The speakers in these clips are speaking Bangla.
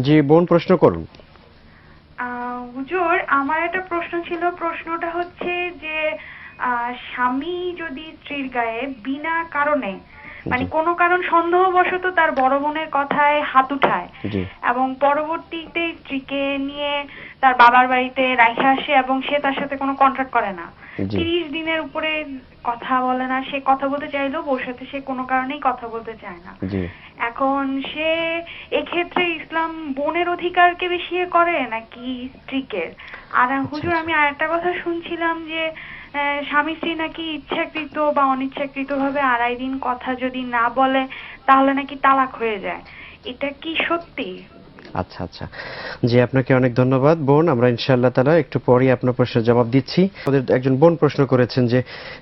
জি বোন প্রশ্ন করুন। হুজুর আমার একটা প্রশ্ন ছিল। প্রশ্নটা হচ্ছে যে স্বামী যদি স্ত্রীর গায়ে বিনা কারণে মানে কোনো কারণ সন্দেহবশত তার বড় বোনের কথায় হাত উঠায় এবং পরবর্তীতে স্ত্রীকে নিয়ে তার বাবার বাড়িতে রাখে আসে এবং সে তার সাথে কোনো কন্ট্রাক্ট করে না। তিরিশ দিনের উপরে কথা বলে না সে কথা বলতে চাইলেও বউর সাথে সে কোনো কারণেই কথা বলতে চায় না। এখন সে এক্ষেত্রে ইসলাম বোনের অধিকারকে বেশি করে নাকি স্ত্রীকের? আর হুজুর আমি আরেকটা কথা শুনছিলাম যে আহ, স্বামী স্ত্রী নাকি ইচ্ছাকৃত বা অনিচ্ছাকৃত ভাবে আড়াই দিন কথা যদি না বলে তাহলে নাকি তালাক হয়ে যায়। এটা কি সত্যি? আচ্ছা আচ্ছা। জি আপনাকে অনেক ধন্যবাদ বোন। আমরা ইনশাআল্লাহ তাআলা একটু পরেই আপনার প্রশ্নের জবাব দিচ্ছি। আমাদের একজন বোন প্রশ্ন করেছেন যে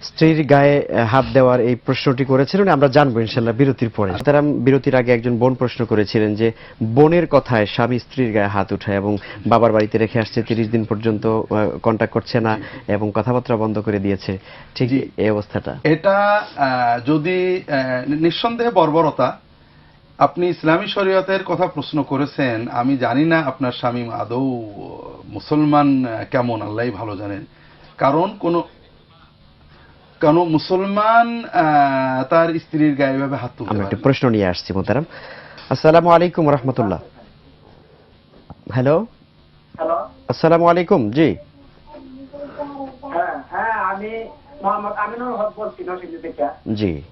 স্ত্রীর গায়ে হাত দেওয়ার এই প্রশ্নটি করেছিলেন আমরা জানব ইনশাআল্লাহ বিরতির পরে। তারা বিরতির আগে একজন বোন প্রশ্ন করেছিলেন যে বোনের কথায় স্বামী স্ত্রীর গায়ে হাত উঠায় এবং বাবার বাড়িতে রেখে আসছে তিরিশ দিন পর্যন্ত কন্ট্যাক্ট করছে না এবং কথাবার্তা বন্ধ করে দিয়েছে। ঠিক এই অবস্থাটা। এটা যদি নিঃসন্দেহে বর্বরতা আপনি ইসলামী শরীয়তের কথা প্রশ্ন করেছেন আমি জানি না আপনার স্বামী আদৌ মুসলমান কেমন আল্লাহ ভালো জানেন। কারণ কোন কোন মুসলমান তার স্ত্রীর গায়ে ভাবে হাত তুলতে একটা প্রশ্ন নিয়ে আসছি মোতারাম আসসালামু আলাইকুম রহমতুল্লাহ। হ্যালো হ্যালো আসসালামু আলাইকুম জি। হ্যাঁ হ্যাঁ আমি মোহাম্মদ আমিনুল হক বলছি জি।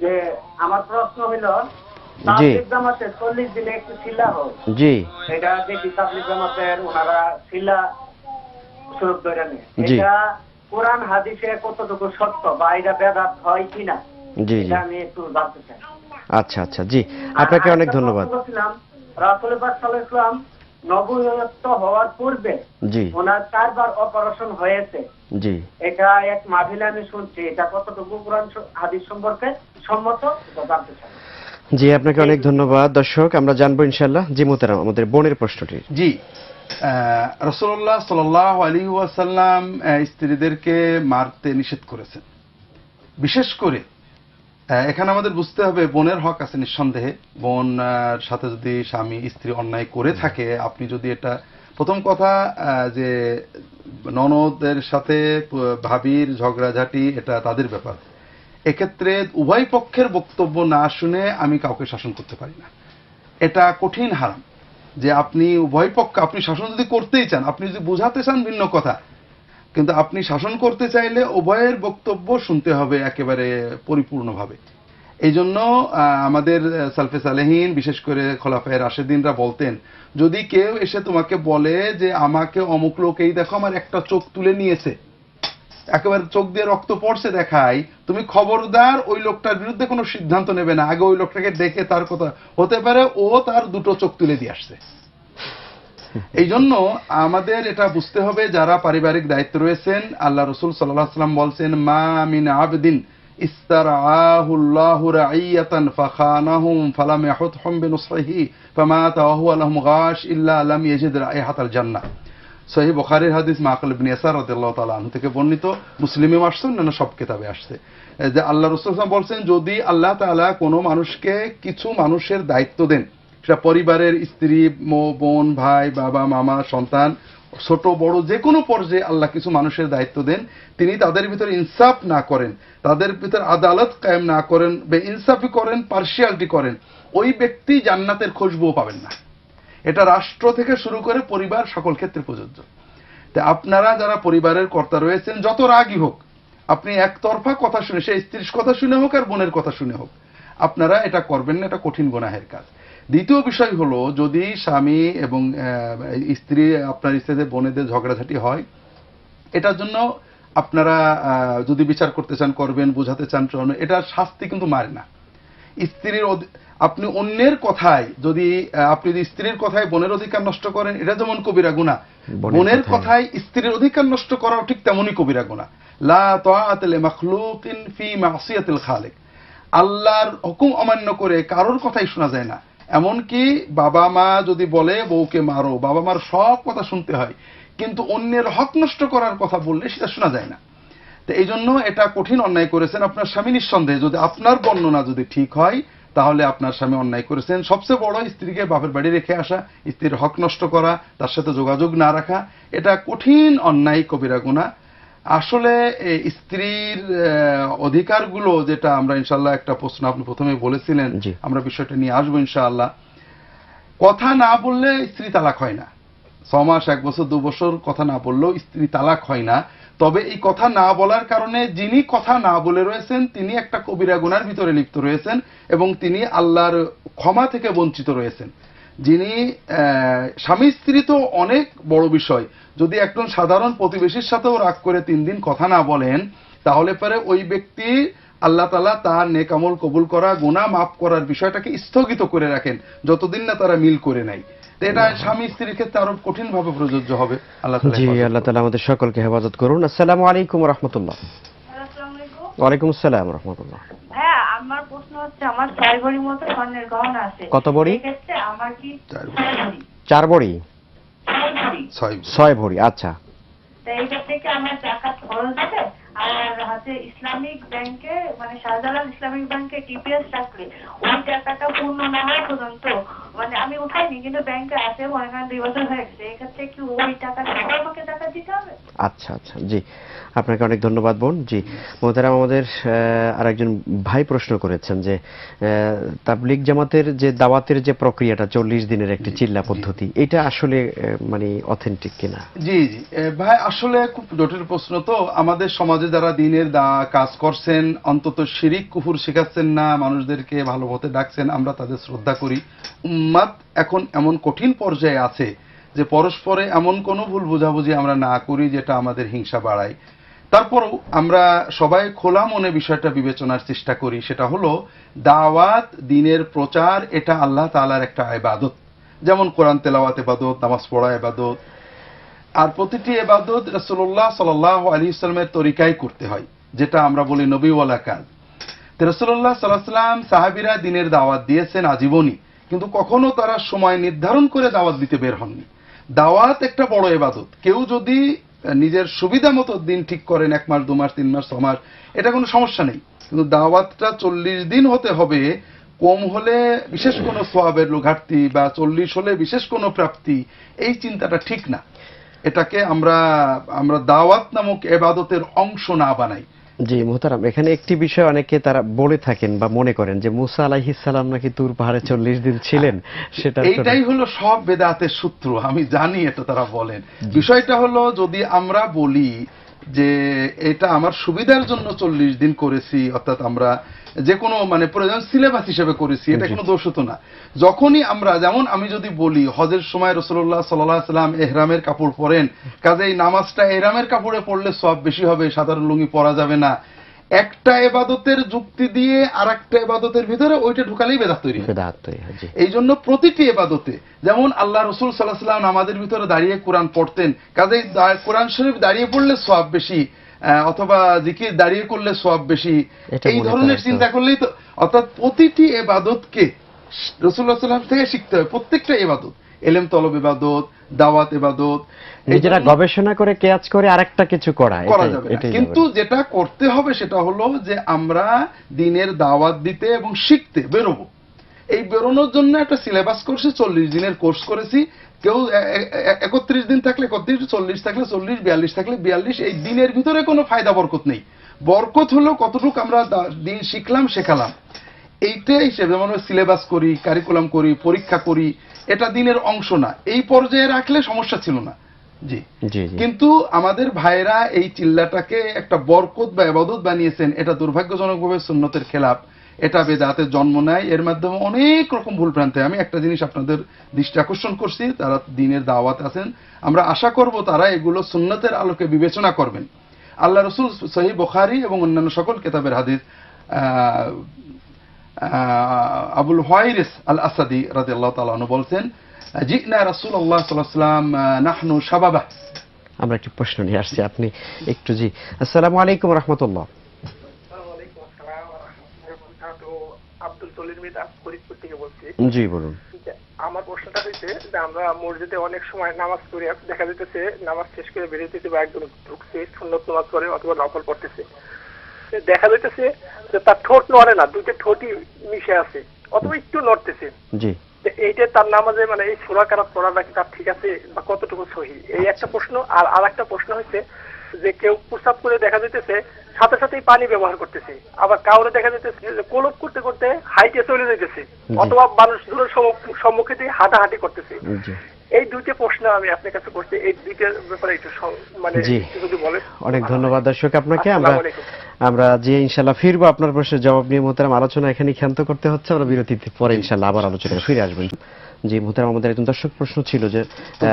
যে আমার প্রশ্ন হইল জি। জামাতে চল্লিশ দিনে একটু শিলা হোক জি। এটা দেখি তাবলিগ জামাতের ওনারা শিলা সুযোগ ধরে নেয় এটা কোরআন হাদিসে কতটুকু সত্য বা এটা বেদাত হয় কিনা জি জি। আমি একটু জানতে চাই। আচ্ছা আচ্ছা জি। আপনাকে অনেক ধন্যবাদ। রাসুল পাক সাল্লাল্লাহু ওয়াসাল্লাম হওয়ার পূর্বে জি। ওনার চারবার অপারেশন হয়েছে। জি। এটা এক মাহফিলে আমি শুনছি এটা কতটুকু কোরআন হাদিস সম্পর্কে সম্মত জানতে চাই। জি, আপনাকে অনেক ধন্যবাদ। দর্শক, আমরা জানব ইনশাল্লাহ জি মোতারাম আমাদের বোনের প্রশ্নটি। জি রসল্লাহ সাল আলী ওয়াসাল্লাম স্ত্রীদেরকে মারতে নিষেধ করেছেন। বিশেষ করে এখানে আমাদের বুঝতে হবে, বোনের হক আছে নিঃসন্দেহে। বোন সাথে যদি স্বামী, স্ত্রী অন্যায় করে থাকে, আপনি যদি এটা, প্রথম কথা যে ননদের সাথে ভাবির ঝগড়াঝাটি, এটা তাদের ব্যাপার। এক্ষেত্রে উভয় পক্ষের বক্তব্য না শুনে আমি কাউকে শাসন করতে পারি না। এটা কঠিন হারাম যে আপনি উভয় পক্ষ, আপনি শাসন যদি করতেই চান, আপনি যদি বোঝাতে চান ভিন্ন কথা, কিন্তু আপনি শাসন করতে চাইলে উভয়ের বক্তব্য শুনতে হবে একেবারে পরিপূর্ণভাবে। এই জন্য আমাদের সালফে সালেহীন, বিশেষ করে খোলাফায় রাশেদিনরা বলতেন, যদি কেউ এসে তোমাকে বলে যে আমাকে অমুক লোক এই দেখো, আমার একটা চোখ তুলে নিয়েছে একেবারে চোখ দিয়ে রক্ত পড়ছে দেখাই তুমি খবরদার ওই লোকটার বিরুদ্ধে কোনো সিদ্ধান্ত নেবে না। আগে ওই লোকটাকে দেখে তার কথা হতে পারে ও তার দুটো চোখ তুলে দিয়ে আসছে। এই জন্য আমাদের এটা বুঝতে হবে যারা পারিবারিক দায়িত্ব রয়েছেন, আল্লাহ রসুল সাল্লাহ সাল্লাম বলছেন, মা মিন আবদিন ইস্তারআহুল্লাহু রাইয়াতান ফাখানাহুম ফালাম ইয়াহুতহুম বিনুসহিহি ফামাতা ওয়া হুয়া লাহুম গাশ ইল্লা লাম ইয়াজিদ রাইহাতাল জান্নাহ। সহি বখারির হাদিস মাকাল ইবনে ইয়াসার রাদিয়াল্লাহু তাআলা আনহু থেকে বর্ণিত। মুসলিমে আসছে অন্যান্য সব কিতাবে আসছে। যে আল্লাহ রাসূল বলছেন, যদি আল্লাহ তাআলা কোনো মানুষকে কিছু মানুষের দায়িত্ব দেন, সেটা পরিবারের স্ত্রী বোন, ভাই, বাবা, মামা, সন্তান, ছোট, বড় যে কোনো পর্যায়ে আল্লাহ কিছু মানুষের দায়িত্ব দেন, তিনি তাদের ভিতরে ইনসাফ না করেন, তাদের ভিতরে আদালত কায়েম না করেন, বে ইনসাফি করেন পার্সিয়ালিটি করেন, ওই ব্যক্তি জান্নাতের খুশবুও পাবেন না। এটা রাষ্ট্র থেকে শুরু করে পরিবার সকল ক্ষেত্রে প্রযোজ্য। তা আপনারা যারা পরিবারের কর্তা রয়েছেন, যত রাগই হোক, আপনি একতরফা কথা শুনে, সেই স্ত্রীর কথা শুনে হোক আর বোনের কথা শুনে হোক, আপনারা এটা করবেন না, এটা কঠিন গোনাহের কাজ। দ্বিতীয় বিষয় হলো, যদি স্বামী এবং স্ত্রী আপনার স্ত্রীদের, বোনেদের ঝগড়াঝাটি হয়, এটার জন্য আপনারা যদি বিচার করতে চান, করবেন, বোঝাতে চান এটার শাস্তি কিন্তু মারে না। স্ত্রীর আপনি অন্যের কথায় যদি আপনি যদি স্ত্রীর কথায় বোনের অধিকার নষ্ট করেন এটা যেমন কবিরা গুণা বোনের কথায়- স্ত্রীর অধিকার নষ্ট করাও ঠিক তেমনই কবিরা গুণা লা তাআতা লিমাখলুকিন ফি মাসিয়াতিল খালিক। আল্লাহর হুকুম অমান্য করে কারোর কথাই শোনা যায় না। এমনকি বাবা মা যদি বলে বউকে মারো বাবা মার সব কথা শুনতে হয়। কিন্তু অন্যের হক নষ্ট করার কথা বললে সেটা শোনা যায় না। তো এই জন্য এটা কঠিন অন্যায় করেছেন আপনার স্বামী নিঃসন্দেহে। যদি আপনার বর্ণনা যদি ঠিক হয় তাহলে আপনার স্বামী অন্যায় করেছেন। সবচেয়ে বড় স্ত্রীকে বাপের বাড়ি রেখে আসা স্ত্রীর হক নষ্ট করা তার সাথে যোগাযোগ না রাখা এটা কঠিন অন্যায় কবিরা গুণা। আসলে স্ত্রীর অধিকারগুলো যেটা আমরা ইনশাল্লাহ একটা প্রশ্ন আপনি প্রথমে বলেছিলেন। আমরা বিষয়টা নিয়ে আসব ইনশাআল্লাহ। কথা না বললে স্ত্রী তালাক হয় না। ছ মাস এক বছর দু বছর কথা না বললেও স্ত্রী তালাক হয় না। তবে এই কথা না বলার কারণে যিনি কথা না বলে রয়েছেন, তিনি একটা কবিরা গুনার ভিতরে লিপ্ত রয়েছেন এবং তিনি আল্লাহর ক্ষমা থেকে বঞ্চিত রয়েছেন। যিনি স্বামী স্ত্রী তো অনেক বড় বিষয়। যদি একজন সাধারণ প্রতিবেশীর সাথেও রাগ করে তিন দিন কথা না বলেন, তাহলে পরে ওই ব্যক্তি আল্লাহ তালা তার নেকামল কবুল করা, গুনাহ মাফ করার বিষয়টাকে স্থগিত করে রাখেন, যতদিন না তারা মিল করে নেয় এটা স্বামী স্ত্রীর ক্ষেত্রে আরও কঠিন ভাবে প্রযোজ্য হবে। আল্লাহ জি আল্লাহ তালা আমাদের সকলকে হেফাজত করুন। আসসালামু আলাইকুম রহমতুল্লাহ। ওয়ালাইকুম আসসালাম রহমতুল্লাহ। হ্যাঁ আমার প্রশ্ন হচ্ছে আমার ছয় ভরি মতো স্বর্ণের গহনা আছে। কত ভরি? আমার কি চার ভরি। ছয় ভরি চার বড়ি? ছয় ভরি ছয় ছয় ভরি আচ্ছা। এইটা থেকে আমার টাকা খরচ হবে আর হচ্ছে ইসলামিক ব্যাংকে মানে শাহজালাল ইসলামিক ব্যাংকে টিপিএস রাখলে ওই টাকাটা পূর্ণ না হওয়া পর্যন্ত মানে আমি উঠাইনি কিন্তু ব্যাংকে আছে মনে করেন দুই বছর হয়ে গেছে এক্ষেত্রে কি ওই টাকা আমাকে টাকা দিতে হবে? আচ্ছা আচ্ছা জি। আপনাকে অনেক ধন্যবাদ বোন। জি মোহতারাম আমাদের আরেকজন ভাই প্রশ্ন করেছেন যে আহ, তাবলিগ জামাতের যে দাওয়াতের যে প্রক্রিয়াটা চল্লিশ দিনের একটি চিল্লা পদ্ধতি এটা আসলে মানে অথেন্টিক কিনা? জি জি। ভাই আসলে খুব জটিল প্রশ্ন তো। আমাদের সমাজে যারা দিনের দা- কাজ করছেন অন্তত শিরিক কুফুর শেখাচ্ছেন না মানুষদেরকে ভালো মতে ডাকছেন আমরা তাদের শ্রদ্ধা করি। উম্মাদ এখন এমন কঠিন পর্যায়ে আছে যে পরস্পরে এমন কোনো ভুল বোঝাবুঝি আমরা না করি যেটা আমাদের হিংসা বাড়ায়। তারপরও আমরা সবাই খোলা মনে বিষয়টা বিবেচনার চেষ্টা করি, সেটা হলো দাওয়াত, দিনের প্রচার, এটা আল্লাহ তাআলার একটা ইবাদত। যেমন কোরআন তেলাওয়াত এবাদত নামাজ পড়া এবাদত আর প্রতিটি এবাদত রসুল্লাহ সাল আলী ইসলামের তরিকায় করতে হয়, যেটা আমরা বলি নবীওয়ালা কাজ। রসুল্লাহ সাল্লাম সাহাবিরা দিনের দাওয়াত দিয়েছেন আজীবনই। কিন্তু কখনো তারা সময় নির্ধারণ করে দাওয়াত দিতে বের হননি। দাওয়াত একটা বড় এবাদত কেউ যদি নিজের সুবিধা মতো দিন ঠিক করেন, এক মাস, দু মাস, তিন মাস, ছ মাস, এটা কোনো সমস্যা নেই। কিন্তু দাওয়াতটা চল্লিশ দিন হতে হবে, কম হলে বিশেষ কোনো সোয়াবের ঘাটতি বা চল্লিশ হলে বিশেষ কোনো প্রাপ্তি, এই চিন্তাটা ঠিক না। এটাকে আমরা আমরা দাওয়াত নামক এবাদতের অংশ না বানাই। জি মোহতারাম। এখানে একটি বিষয় অনেকে তারা বলে থাকেন বা মনে করেন যে মুসা আলাইহিসাল্লাম নাকি তুর পাহাড়ে চল্লিশ দিন ছিলেন সেটা এটাই হলো সব বেদাতের সূত্র আমি জানি এটা তারা বলেন। বিষয়টা হলো যদি আমরা বলি যে এটা আমার সুবিধার জন্য চল্লিশ দিন করেছি অর্থাৎ আমরা যে কোনো মানে প্রয়োজন সিলেবাস হিসেবে করেছি এটা কোনো দোষ হতো না। যখনই আমরা যেমন আমি যদি বলি হজের সময় রসুল্লাহ সাল্লাহ সাল্লাম এহরামের কাপড় পরেন কাজে এই নামাজটা এহরামের কাপড়ে পড়লে সব বেশি হবে সাধারণ লুঙ্গি পরা যাবে না। একটা এবাদতের যুক্তি দিয়ে আর একটা এবাদতের ভিতরে ওইটা ঢুকালেই বেদাত তৈরি বেদাত তৈরি এই জন্য প্রতিটি এবাদতে যেমন আল্লাহ রসুল সাল্লাহ সাল্লাম আমাদের ভিতরে দাঁড়িয়ে কোরআন পড়তেন কাজেই কোরআন শরীফ দাঁড়িয়ে পড়লে সব বেশি আহ, অথবা জিকির দাঁড়িয়ে করলে সব বেশি এই ধরনের চিন্তা করলেই তো অর্থাৎ প্রতিটি এবাদতকে রসুল্লাহ সাল্লাম থেকে শিখতে হবে প্রত্যেকটা এবাদত। এলেম তলব এবাদত দাওয়াত এবাদত এই নিজেরা গবেষণা করে কেয়াজ করে আরেকটা কিছু করা করা যাবে কিন্তু যেটা করতে হবে সেটা হলো যে আমরা দিনের দাওয়াত দিতে এবং শিখতে বেরোবো। এই বেরোনোর জন্য একটা সিলেবাস করছি চল্লিশ দিনের কোর্স করেছি। কেউ একত্রিশ দিন থাকলে একত্রিশ চল্লিশ থাকলে চল্লিশ বিয়াল্লিশ থাকলে বিয়াল্লিশ এই দিনের ভিতরে কোনো ফায়দা বরকত নেই। বরকত হলো কতটুকু আমরা দিন শিখলাম শেখালাম। এইটা হিসেবে যেমন সিলেবাস করি কারিকুলাম করি পরীক্ষা করি এটা দিনের অংশ না। এই পর্যায়ে রাখলে সমস্যা ছিল না। জি। কিন্তু আমাদের ভাইরা এই চিল্লাটাকে একটা বরকত বা এবাদত বানিয়েছেন। এটা দুর্ভাগ্যজনকভাবে সুন্নতের খেলাপ। এটা বেদাতের জন্ম নেয়। এর মাধ্যমে অনেক রকম ভুল ভ্রান্তি। আমি একটা জিনিস আপনাদের দৃষ্টি আকর্ষণ করছি। তারা দিনের দাওয়াত আছেন। আমরা আশা করব তারা এগুলো সুন্নতের আলোকে বিবেচনা করবেন। আল্লাহ রসুল সহি বখারি এবং অন্যান্য সকল কেতাবের হাদিস আবুল হোয়াইরিস আল আসাদি রাজি আল্লাহ তালু বলছেন জিনা রাসুল আল্লাহ সাল্লাম নাহনু সাবাবা আমরা একটি প্রশ্ন নিয়ে আসছি আপনি একটু জি। আসসালামু আলাইকুম রহমতুল্লাহ। ওয়ালাইকুম আসসালাম ওয়া রাহমাতুল্লাহি ওয়া বারাকাতুহু। আব্দুল তলির মিদ ফরিদপুর থেকে বলছি। জি বলুন। আমার প্রশ্নটা হয়েছে যে আমরা মসজিদে অনেক সময় নামাজ পড়ি দেখা যেতেছে নামাজ শেষ করে বেরিয়েছে বা একজন ঢুকছে সুন্নত নামাজ পড়ে অথবা নকল পড়তেছে। দেখা যাইতেছে যে তার ঠোঁট নড়ে না দুইটা ঠোঁটই মিশে আছে অথবা একটু নড়তেছে। জি। এইটা তার নামাজে মানে এই সুরা কারাত পড়াটা কি তার ঠিক আছে বা কতটুকু সহি? এই একটা প্রশ্ন আর আর একটা প্রশ্ন হচ্ছে যে কেউ প্রস্তাব করে দেখা যাইতেছে সাথে সাথেই পানি ব্যবহার করতেছে আবার কাউরে দেখা যাইতেছে যে কোলপ করতে করতে হাইটে চলে যাইতেছে অথবা মানুষ দূরের সম্মুখে দিয়ে হাঁটাহাঁটি করতেছে। এই দুইটা প্রশ্ন আমি আপনার কাছে করছি। এই দুইটার ব্যাপারে একটু মানে যদি বলেন। অনেক ধন্যবাদ দর্শক আপনাকে। আমরা আমরা যে ইনশাল্লাহ ফিরবো আপনার প্রশ্নের জবাব নিয়ে মোহতারাম আলোচনা এখানে ক্ষান্ত করতে হচ্ছে। আমরা বিরতিতে পরে ইনশাল্লাহ আবার আলোচনায় ফিরে আসবেন জি মোহতারাম আমাদের একজন দর্শক প্রশ্ন ছিল যে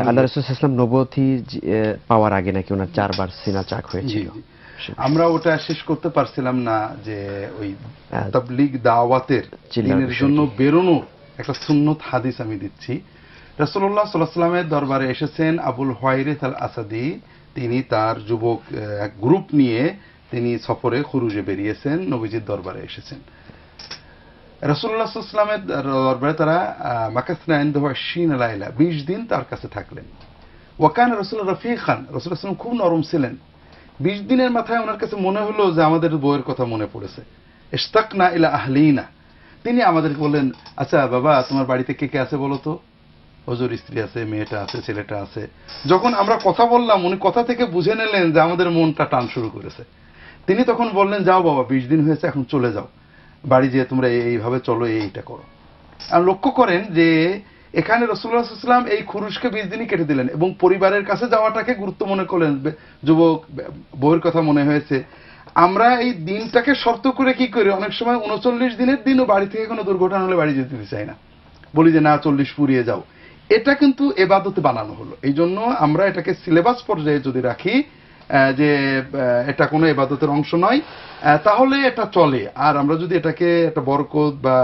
আল্লাহ রসুল ইসলাম নবতী পাওয়ার আগে নাকি ওনার চারবার সিনা চাক হয়েছিল? আমরা ওটা শেষ করতে পারছিলাম না যে ওই। তাবলিগ দাওয়াতের দিনের জন্য বেরোনোর একটা সুন্নত হাদিস আমি দিচ্ছি। আলাইহি সাল্লামের দরবারে এসেছেন আবুল হাইরিস আল আসাদি তিনি তার যুবক এক গ্রুপ নিয়ে তিনি সফরে খুরুজে বেরিয়েছেন, নবীজির দরবারে এসেছেন। আলাইহি সাল্লামের দরবারে তারা মাকাসনা আশিন লাইলা 20 দিন তার কাছে থাকলেন। ওয়াকান রসুল রফি খান রসুল আসলাম খুব নরম ছিলেন। বিশ দিনের মাথায় ওনার কাছে মনে হলো যে আমাদের বইয়ের কথা মনে পড়েছে। ইস্তাক না ইলা আহলিনা। তিনি আমাদের বললেন আচ্ছা বাবা, তোমার বাড়িতে কে কে আছে বলো তো? হজুর স্ত্রী আছে, মেয়েটা আছে, ছেলেটা আছে। যখন আমরা কথা বললাম, উনি কথা থেকে বুঝে নিলেন যে আমাদের মনটা টান শুরু করেছে। তিনি তখন বললেন, যাও বাবা, বিশ দিন হয়েছে, এখন চলে যাও। বাড়ি যেয়ে তোমরা এইভাবে চলো, এইটা করো। আর লক্ষ্য করেন যে এখানে রসুল্লাহাম এই খুরুশকে বিশ দিনই কেটে দিলেন এবং পরিবারের কাছে যাওয়াটাকে গুরুত্ব মনে করলেন। যুবক, বে- বউয়ের কথা মনে হয়েছে। আমরা এই দিনটাকে শর্ত করে কি করি? অনেক সময় উনচল্লিশ দিনের দিনও বাড়ি থেকে কোনো দুর্ঘটনা হলে বাড়ি যেতে চাই না। বলি যে, না, চল্লিশ পুড়িয়ে যাও। এটা কিন্তু এবাদতে বানানো হলো। এই জন্য আমরা এটাকে সিলেবাস পর্যায়ে যদি রাখি যে এটা কোনো এবাদতের অংশ নয় তাহলে এটা চলে। আর আমরা যদি এটাকে একটা বরকত বা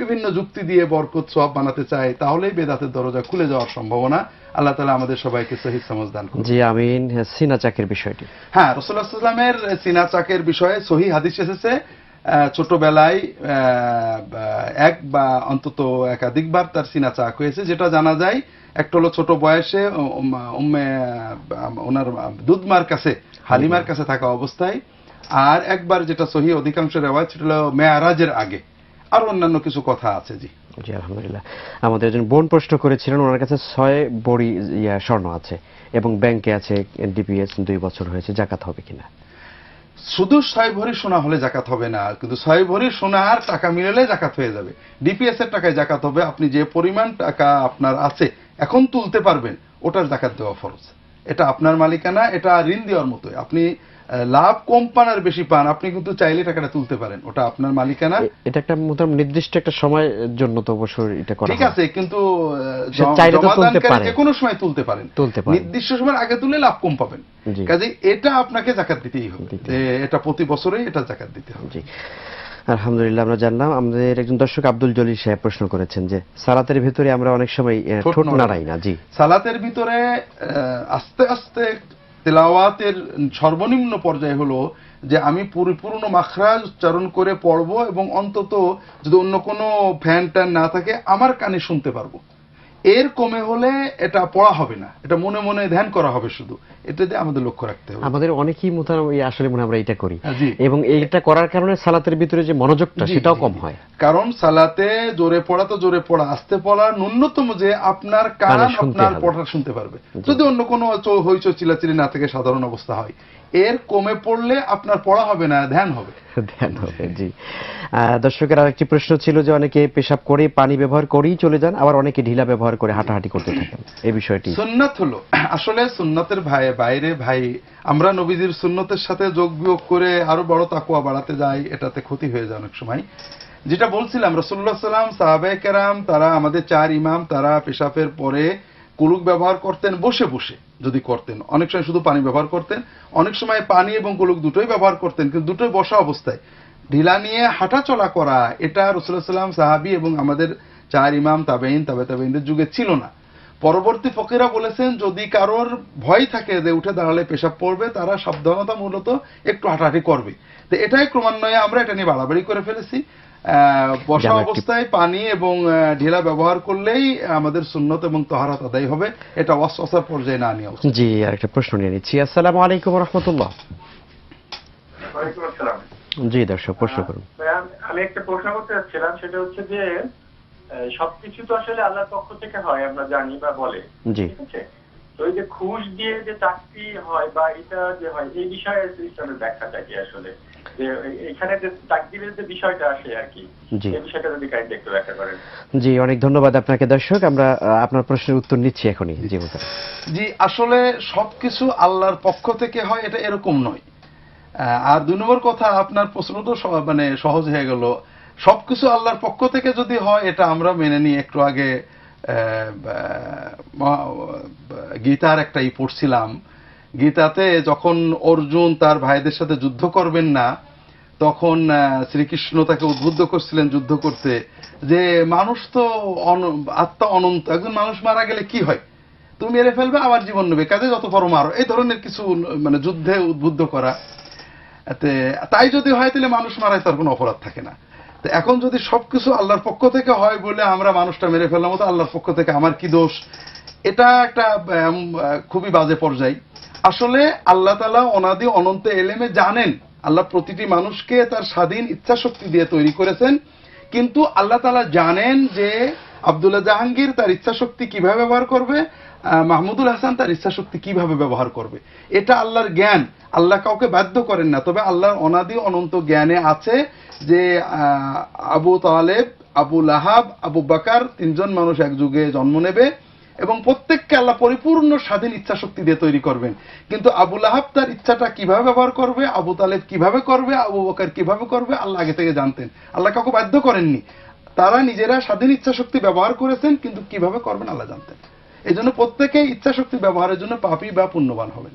বিভিন্ন যুক্তি দিয়ে বরকত সব বানাতে চাই তাহলেই বেদাতের দরজা খুলে যাওয়ার সম্ভাবনা। আল্লাহ তালা আমাদের সবাইকে সহি সমাজ দান করুন। জি আমিন। সিনা চাকের বিষয়টি। হ্যাঁ রসুল্লাহামের সিনা চাকের বিষয়ে সহি হাদিস এসেছে। ছোটবেলায় এক বা অন্তত একাধিকবার তার সিনা চাক হয়েছে যেটা জানা যায় একটা হলো ছোট বয়সে ওনার দুধমার কাছে হালিমার কাছে থাকা অবস্থায়। আর একবার যেটা সহি অধিকাংশ রেওয়াজ সেটা হলো মেয়ারাজের আগে। আর অন্যান্য কিছু কথা আছে জি। জি আলহামদুলিল্লাহ। আমাদের একজন বোন প্রশ্ন করেছিলেন ওনার কাছে ছয় বড়ি ইয়া স্বর্ণ আছে এবং ব্যাংকে আছে ডিপিএস দুই বছর হয়েছে জাকাত হবে কিনা। শুধু ছয় ভরি সোনা হলে জাকাত হবে না, কিন্তু ছয় ভরি সোনার টাকা মিলালে জাকাত হয়ে যাবে। ডিপিএস এর টাকায় জাকাত হবে, আপনি যে পরিমাণ টাকা আপনার আছে, এখন তুলতে পারবেন, ওটার জাকাত দেওয়া ফরজ। এটা আপনার মালিকানা, এটা ঋণ দেওয়ার মতোই। আপনি লাভ কম পান আর বেশি পান আপনি কিন্তু চাইলে টাকাটা তুলতে পারেন। ওটা আপনার মালিকানা। এটা একটা মোটামুটি নির্দিষ্ট একটা সময়ের জন্য তো অবশ্যই এটা করা ঠিক আছে কিন্তু চাইলে তো তুলতে জমাদানকারী পারে। যে কোনো সময় তুলতে পারেন। তুলতে পারেন। নির্দিষ্ট সময়ের আগে তুলে লাভ কম পাবেন। জি। কাজে এটা আপনাকে জাকাত দিতেই হবে। যে এটা প্রতি বছরেই এটা জাকাত দিতে হবে। জি। আলহামদুলিল্লাহ আমরা জানলাম। আমাদের একজন দর্শক আব্দুল জলিল সাহেব প্রশ্ন করেছেন যে সালাতের ভিতরে আমরা অনেক সময় ঠোঁট নাড়াই। না জি। সালাতের ভিতরে আস্তে আস্তে তেলাওয়াতের সর্বনিম্ন পর্যায়ে হলো যে আমি পরিপূর্ণ মাখরাজ উচ্চারণ করে পড়ব এবং অন্তত যদি অন্য কোনো ফ্যান ট্যান না থাকে, আমার কানে শুনতে পারব। এর কমে হলে এটা পড়া হবে না। এটা মনে মনে ধ্যান করা হবে শুধু। এটা দিয়ে আমাদের লক্ষ্য রাখতে হবে। আমাদের অনেকেই মোটামুটি আসলে মনে আমরা এটা করি। হ্যাঁ, এবং এইটা করার কারণে সালাতের ভিতরে যে মনোযোগটা সেটাও কম হয়। কারণ সালাতে জোরে পড়া তো জোরে পড়া আস্তে পড়া ন্যূনতম যে আপনার কান আপনার পড়া শুনতে পারবে। যদি অন্য কোনো চো- হইচই চিলাচিলি না থেকে সাধারণ অবস্থা হয়। এর কমে পড়লে আপনার পড়া হবে না ধ্যান হবে। ধ্যান হবে, জি। দর্শকের আরেকটি প্রশ্ন ছিল যে অনেকে পেশাব করে পানি ব্যবহার করেই চলে যান, আবার অনেকে ঢিলা ব্যবহার করে হাঁটাহাঁটি করতে থাকেন। এই বিষয়টি। সুন্নাত হলো, আসলে সুন্নাতের ভাই, বাইরে ভাই, আমরা নবীজির সুন্নতের সাথে যোগ বিয়োগ করে আরও বড় তাকুয়া বাড়াতে যাই, এটাতে ক্ষতি হয়ে যায় অনেক সময়। যেটা বলছিলাম রসুল্লাহ সাল্লাম সাহাবে কেরাম, তারা আমাদের চার ইমাম, তারা পেশাবের পরে কুলুক ব্যবহার করতেন বসে বসে, যদি করতেন। অনেক সময় শুধু পানি ব্যবহার করতেন। অনেক সময় পানি এবং কুলুক দুটোই ব্যবহার করতেন, কিন্তু দুটোই বসা অবস্থায়। ঢিলা নিয়ে হাঁটা চলা করা, এটা সাল্লাম সাহাবি এবং আমাদের চার ইমাম তাবেইন তাবে তাবেইনদের যুগে ছিল না। পরবর্তী ফকিরা বলেছেন, যদি কারোর ভয় থাকে যে উঠে দাঁড়ালে পেশাব পড়বে, তারা সাবধানতা মূলত একটু হাঁটাহাঁটি করবে। তো এটাই ক্রমান্বয়ে আমরা এটা নিয়ে বাড়াবাড়ি করে ফেলেছি। বসা অবস্থায় পানি এবং ঢিলা ব্যবহার করলেই আমাদের সুন্নত এবং তহারাত আদায় হবে। এটা অস্বসার পর্যায়ে না উচিত। জি আরেকটা প্রশ্ন নিয়ে নিচ্ছি। আসসালামু আলাইকুম রহমতুল্লাহ। জি দর্শক প্রশ্ন করুন। আমি- একটা প্রশ্ন করতে চাচ্ছিলাম সেটা হচ্ছে যে আহ, সবকিছু তো আসলে আল্লাহর পক্ষ থেকে হয় আমরা জানি বা বলে। জি। ঠিক আছে? তো এই যে ঘুষ দিয়ে যে চাকরি হয় বা এটা যে হয় এই বিষয়ে ইসলামের ব্যাখ্যাটা কি আসলে? যে এখানে যে চাকরির যে বিষয়টা আসে আর কি জি। এই বিষয়টা যদি কাইন্ড একটু ব্যাখ্যা করেন। জি অনেক ধন্যবাদ আপনাকে দর্শক। আমরা আপনার প্রশ্নের উত্তর নিচ্ছি এখনই জি জি আসলে সবকিছু আল্লাহর পক্ষ থেকে হয় এটা এরকম নয়। আহ, আর দুই নম্বর কথা আপনার প্রশ্ন তো মানে সহজ হয়ে গেল। সবকিছু আল্লাহর পক্ষ থেকে যদি হয় এটা আমরা মেনে নিই একটু আগে গীতার একটা ই পড়ছিলাম। গীতাতে যখন অর্জুন তার ভাইদের সাথে যুদ্ধ করবেন না, তখন শ্রীকৃষ্ণ তাকে উদ্বুদ্ধ করছিলেন যুদ্ধ করতে যে মানুষ তো আত্মা অনন্ত, একজন মানুষ মারা গেলে কি হয়? তুমি মেরে ফেলবে, আবার জীবন নেবে, কাজে যত পারো মারো এই ধরনের কিছু মানে যুদ্ধে উদ্বুদ্ধ করা। তাই যদি হয়, তাহলে মানুষ মারায় তার কোনো অপরাধ থাকে না। তো, এখন যদি সবকিছু আল্লাহর পক্ষ থেকে হয় বলে আমরা মানুষটা মেরে ফেললাম তো আল্লাহর পক্ষ থেকে আমার কি দোষ? এটা একটা খুবই বাজে পর্যায়। আসলে আল্লাহ তালা অনাদি অনন্ত এলেমে জানেন, আল্লাহ প্রতিটি মানুষকে তার স্বাধীন ইচ্ছা শক্তি দিয়ে তৈরি করেছেন। কিন্তু আল্লাহ তালা জানেন যে আব্দুল্লাহ জাহাঙ্গীর তার ইচ্ছা শক্তি কীভাবে ব্যবহার করবে মাহমুদুল হাসান তার ইচ্ছা শক্তি কীভাবে ব্যবহার করবে। এটা আল্লাহর জ্ঞান। আল্লাহ কাউকে বাধ্য করেন না। তবে আল্লাহর অনাদি অনন্ত জ্ঞানে আছে যে আবু তালেব, আবু লাহাব, আবু বাকার তিনজন মানুষ এক যুগে জন্ম নেবে। এবং প্রত্যেককে আল্লাহ পরিপূর্ণ স্বাধীন ইচ্ছা শক্তি দিয়ে তৈরি করবেন। কিন্তু আবু লাহাব তার ইচ্ছাটা কীভাবে ব্যবহার করবে আবু তালেব কীভাবে করবে আবু বকার কীভাবে করবে আল্লাহ আগে থেকে জানতেন। আল্লাহ কাউকে বাধ্য করেননি। তারা নিজেরা স্বাধীন ইচ্ছা শক্তি ব্যবহার করেছেন কিন্তু কীভাবে করবেন আল্লাহ জানতেন। এই জন্য প্রত্যেকে ইচ্ছা শক্তি ব্যবহারের জন্য পাপি বা পুণ্যবান হবেন।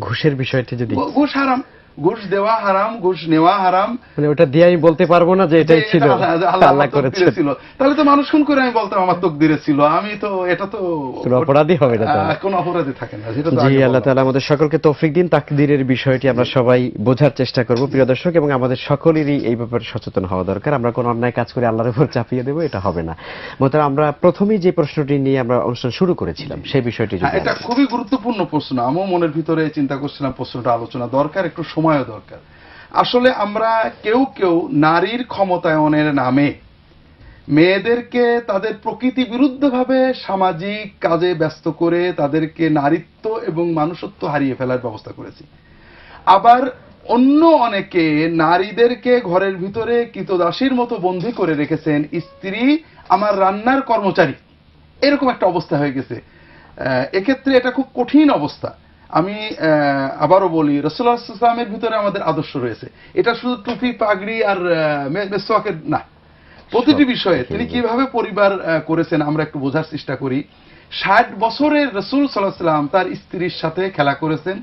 ঘুষের বিষয়টি যদি ঘুষ হারাম। ঘুষ দেওয়া হারাম ঘুষ নেওয়া হারাম। মানে ওটা দিয়ে আমি বলতে পারব না যে এটাই ছিল আল্লাহ- করেছে। ছিল। তাহলে তো মানুষ খুন করে আমি বলতাম আমার তকদিরে ছিল। আমি তো এটা তো কোনো অপরাধী হবে না। কোনো অপরাধী থাকে না যেটা জি আল্লাহ তাআলা আমাদের সকলকে তৌফিক দিন। তাকদীরের বিষয়টি আমরা সবাই বোঝার চেষ্টা করব প্রিয় দর্শক এবং আমাদের সকলেরই এই ব্যাপারে সচেতন হওয়া দরকার। আমরা কোনো অন্যায় কাজ করে আল্লাহর উপর চাপিয়ে দেবো এটা হবে না। মোতার আমরা প্রথমেই যে প্রশ্নটি নিয়ে আমরা অনুষ্ঠান শুরু করেছিলাম সেই বিষয়টি হ্যাঁ, এটা খুবই গুরুত্বপূর্ণ প্রশ্ন। আমিও মনের ভিতরে চিন্তা করছিলাম প্রশ্নটা আলোচনা দরকার একটু সময়ও দরকার। আসলে আমরা কেউ কেউ নারীর ক্ষমতায়নের নামে মেয়েদেরকে তাদের প্রকৃতি বিরুদ্ধভাবে সামাজিক কাজে ব্যস্ত করে তাদেরকে নারীত্ব এবং মানুষত্ব হারিয়ে ফেলার ব্যবস্থা করেছি। আবার অন্য অনেকে নারীদেরকে ঘরের ভিতরে কৃতদাসীর মতো বন্দী করে রেখেছেন, স্ত্রী আমার রান্নার কর্মচারী। এরকম একটা অবস্থা হয়ে গেছে। এক্ষেত্রে এটা খুব কঠিন অবস্থা। আমি আবারও বলি রসুল্লাহ ইসলামের ভিতরে আমাদের আদর্শ রয়েছে। এটা শুধু টুপি পাগড়ি আর আহ, মেসওয়াকের না। প্রতিটি বিষয়ে তিনি কীভাবে পরিবার করেছেন আমরা একটু বোঝার চেষ্টা করি। ষাট বছরের রসুল সাল্লাহ সাল্লাম তার স্ত্রীর সাথে খেলা করেছেন।